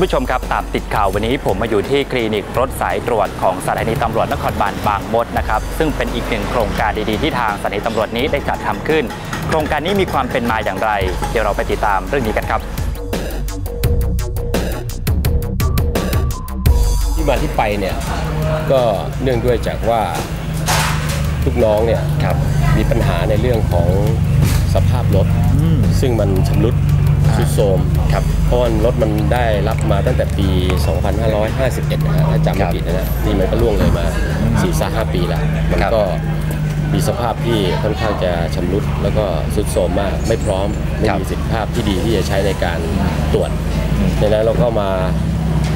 คุณผู้ชมครับตามติดข่าววันนี้ผมมาอยู่ที่คลินิกรถสายตรวจของสถานีตำรวจนครบาลบางมดนะครับซึ่งเป็นอีกหนึ่งโครงการดีๆที่ทางสถานีตำรวจนี้ได้จัดทำขึ้น โครงการนี้มีความเป็นมาอย่างไร เดี๋ยวเราไปติดตามเรื่องนี้กันครับที่มาที่ไปเนี่ยก็เนื่องด้วยจากว่าลูกน้องเนี่ยครับมีปัญหาในเรื่องของสภาพรถซึ่งมันชำรุดทรุดโทรมครับ เพราะว่ารถมันได้รับมาตั้งแต่ปี 2551 นะฮะถ้าจำไม่ผิดนะฮะนี่มันก็ล่วงเลยมา4 5 5ปีแล้วมันก็มีสภาพที่ค่อนข้างจะชำรุดแล้วก็ทรุดโทรมมากไม่พร้อมไม่มีประสิทธิภาพที่ดีที่จะใช้ในการตรวจดังนั้นเราก็มา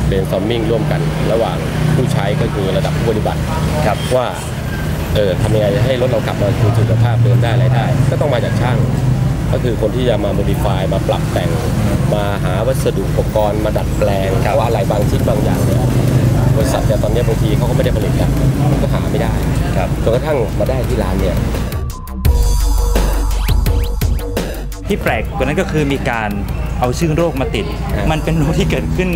เบนซอมมิ่งร่วมกัน ระหว่างผู้ใช้ก็คือระดับผู้ปฏิบัติครับว่าเออทำยังไงให้รถเรากลับมาสู่สุขภาพเดิมได้อะไรได้ ก็ต้องมาจากช่าง ก็คือคนที่จะมาโมดิฟายมาปรับแต่ง มาหาวัสดุอุปกรณ์มาดัดแปลงเพราะว่าอะไรบางชิ้นบางอย่างเนี่ยบริษัทเนี่ยตอนนี้บางทีเขาก็ไม่ได้ผลิตกันก็หาไม่ได้ครับจนกระทั่งมาได้ที่ร้านเนี่ยที่แปลกกว่านั้นก็คือมีการเอาชื่อโรคมาติดครับมันเป็นโรคที่เกิดขึ้น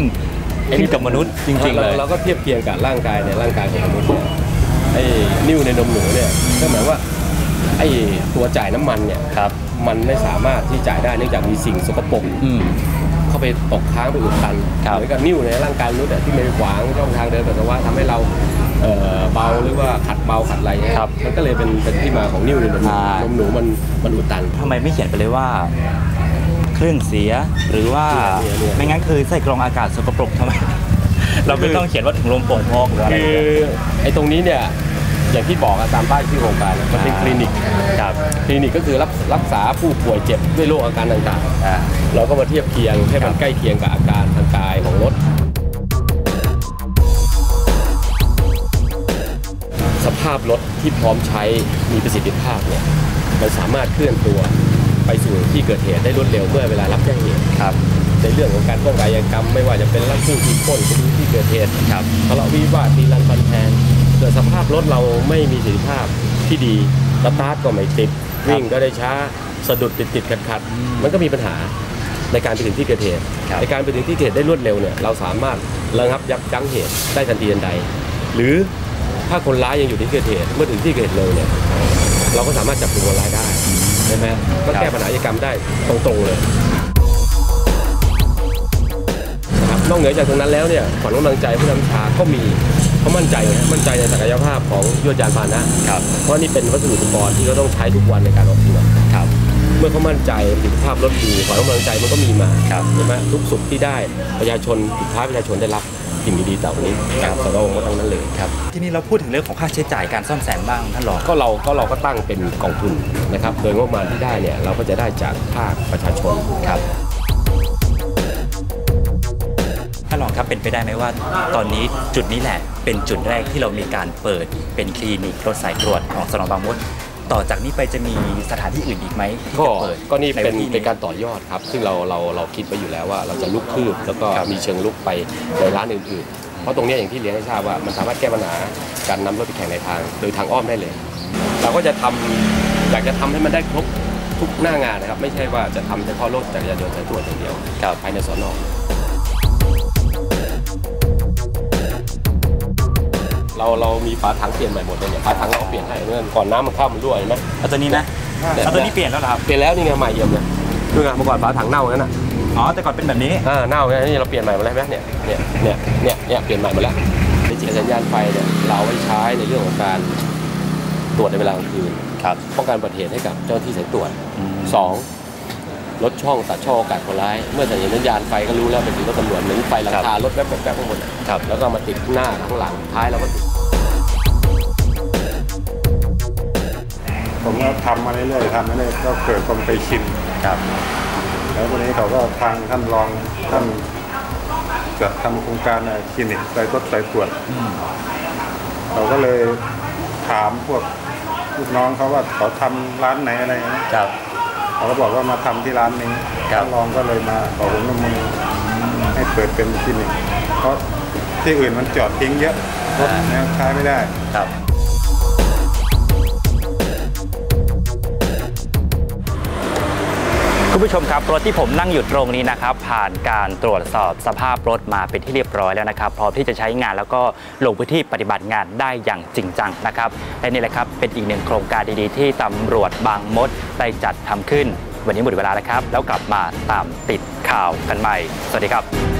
ขึ้นกับมนุษย์จริงๆเลยเราก็เทียบเคียงกับร่างกายในยร่างกายของมนุษย์เนี่ยไอ้นิ้วในนมหนูเนี่ยก็หมายว่า ไอ้ตัวจ่ายน้ำมันเนี่ยครับมันไม่สามารถที่จ่ายได้เนื่องจากมีสิ่งสกปรกอืมเข้าไปตกค้างไปอุดตันครับเหมือนกับนิ้วในร่างกายมนุษย์อะที่ไม่ขวางช่องทางเดินปัสสาวะทำให้เราเอ่อเบาหรือว่าขัดเบาขัดอะไรเนี่ยครับมันก็เลยเป็นเป็นที่มาของนิ้วในนมหนูอ่านมหนูมันมันอุดตันทำไมไม่เขียนไปเลยว่าเครื่องเสียหรือว่าเนี่ยเนี่ยไม่งั้นคือใส่กรองอากาศสกปรกทำไมเราไม่ต้องเขียนว่าถุงลมโป่งพอกหรืออะไรคือไอ้ตรงนี้เนี่ย อย่างที่บอกอะตามป้ายชื่อโครงการอะมันเป็นคลินิกครับคลินิกก็คือรับรักษาผู้ป่วยเจ็บด้วยโรคอาการต่างอ่าๆเราก็มาเทียบเคียงให้มันใกล้เคียงกับอาการทางกายของรถ สภาพรถที่พร้อมใช้มีประสิทธิภาพเนี่ยมันสามารถเคลื่อนตัวไปสู่ที่เกิดเหตุได้รวดเร็วเมื่อเวลารับแจ้งเหตุครับในเรื่องของการป้องกันอาชญากรรม ไม่ว่าจะเป็นลักพุ่งที่ปล้นคดีที่เกิดเหตุครับทะเลาะวิวาทตีลันฟันแทน เกิดสภาพรถเราไม่มีประสิทธิภาพที่ดีสตาร์ทก็ไม่ติดวิ่งก็ได้ช้าสะดุดติดติดขัดขัดๆมันก็มีปัญหาในการไปถึงที่เกิดเหตุครับในการไปถึงที่เกิดเหตุได้รวดเร็วเนี่ยเราสามารถระงับยับยั้งเหตุได้ทันทีทันใด หรือถ้าคนร้ายยังอยู่ที่เกิดเหตุเมื่อถึงที่เกิดเหตุเร็วเนี่ยเราก็สามารถจับกลุ่มคนร้ายได้ใช่ไหมก็แก้ปัญหาอาชญากรรมได้ตรงๆเลยนะครับนอกเหนือจากตรงนั้นแล้วเนี่ยขวัญกำลังใจผู้นำชาก็มี เขามั่นใจนะมั่นใจในศักยภาพของยวดยานพาหนะครับเพราะนี่เป็นวัสดุอุปกรณ์ที่เขาต้องใช้ทุกวันในการออกตรวจครับเมื่อเขามั่นใจประสิทธิภาพรถดีขวัญกำลังใจมันก็มีมาครับใช่ไหมทุกสุขที่ได้ประชาชนสุดท้ายประชาชนได้รับสิ่งดีๆต่อไปนี้จากสนองทั้งนั้นเลยครับทีนี้เราพูดถึงเรื่องของค่าใช้จ่ายการซ่อมแซมบ้างท่านรองก็เราก็เราก็ตั้งเป็นกองทุนนะครับโดยงบประมาณที่ได้เนี่ยเราก็จะได้จากภาคประชาชนครับานรองครับเป็นไปได้ไหมว่า ตอนนี้จุดนี้แหละ เป็นจุดแรกที่เรามีการเปิดเป็นคลินิกรถสายตรวจของสนบางมดต่อจากนี้ไปจะมีสถานที่อื่นอีกไหมที่ก็จะเปิดก็นี่เป็นใพื้ที่เป็นการต่อยอดครับ ซึ่งเราเราเราคิดไว้อยู่แล้วว่าเราจะลุกคืบแล้วก็มีเชิงลุกไปในร้านอื่นๆ เพราะตรงเนี้ยอย่างที่เรียนให้ทราบว่ามันสามารถแก้ปัญหาการนำรถไปแข่งในทางโดยทางอ้อมได้เลย เราก็จะทำอยากจะทำให้มันได้ครบทุกหน้างานนะครับ ไม่ใช่ว่าจะทำเฉพาะรถจักรยานยนต์สายตรวจอย่างเดียวกับภายในสอนอ เราเรามีฝาถังเปลี่ยนใหม่หมดเลยเนี่ยฝาถังเราก็เปลี่ยนให้เมื่อก่อนน้ำมันเข้ามันรั่วเห็นไหมเอาตัวนี้นะเอาตัวนี้เปลี่ยนแล้วเหรอครับเปลี่ยนแล้วนี่ไงใหม่เยี่ยมเลยดูไงเมื่อก่อนฝาถังเน่างั้นน่ะอ๋อแต่ก่อนเป็นแบบนี้อ่าเน่าไงนี่เราเปลี่ยนใหม่หมดแล้วใช่ไหมเนี่ยเนี่ยเนี่ยเนี่ยเนี่ยเปลี่ยนใหม่หมดแล้วในจิตสัญญาณไฟเนี่ยเราเอาไว้ใช้ในเรื่องของการตรวจในเวลากลางคืนครับป้องกันอุบัติเหตุให้กับเจ้าหน้าที่สายตรวจอืมสอง ลดช่องตัดช่องโอกาสคนร้าย เมื่อสัญญาณไฟก็รู้แล้วเป็นสีรถตำรวจเหมือนไฟหลังคารถแวบๆๆข้างบนน่ะครับแล้วก็มาติดข้างหน้าข้างหลังท้ายเราก็ติดผมก็ทำมาเรื่อยๆทำมาเรื่อยๆก็เกิดความเคยชินครับแล้ววันนี้เขาก็ทางท่านรองท่านจะทำโครงการคลินิกใส่รถใส่ตรวจเขาก็เลยถามพวกลูกน้องเขาว่าเขาทำร้านไหนอะไรนะครับ เขาก็บอกว่ามาทำที่ร้านนี้ครับท่านรองก็เลยมาขอผมร่วมมือให้เปิดเป็นคลินิกเพราะที่อื่นมันจอดทิ้งเยอะรถเนี่ยใช้ไม่ได้ครับ คุณผู้ชมครับรถที่ผมนั่งอยู่ตรงนี้นะครับ ผ่านการตรวจสอบสภาพรถมาเป็นที่เรียบร้อยแล้วนะครับพร้อมที่จะใช้งานแล้วก็ลงพื้นที่ปฏิบัติงานได้อย่างจริงจังนะครับและนี่แหละครับเป็นอีกหนึ่งโครงการดีๆ ที่ตำรวจบางมดได้จัดทำขึ้น วันนี้หมดเวลาแล้วครับ แล้วกลับมาตามติดข่าวกันใหม่ สวัสดีครับ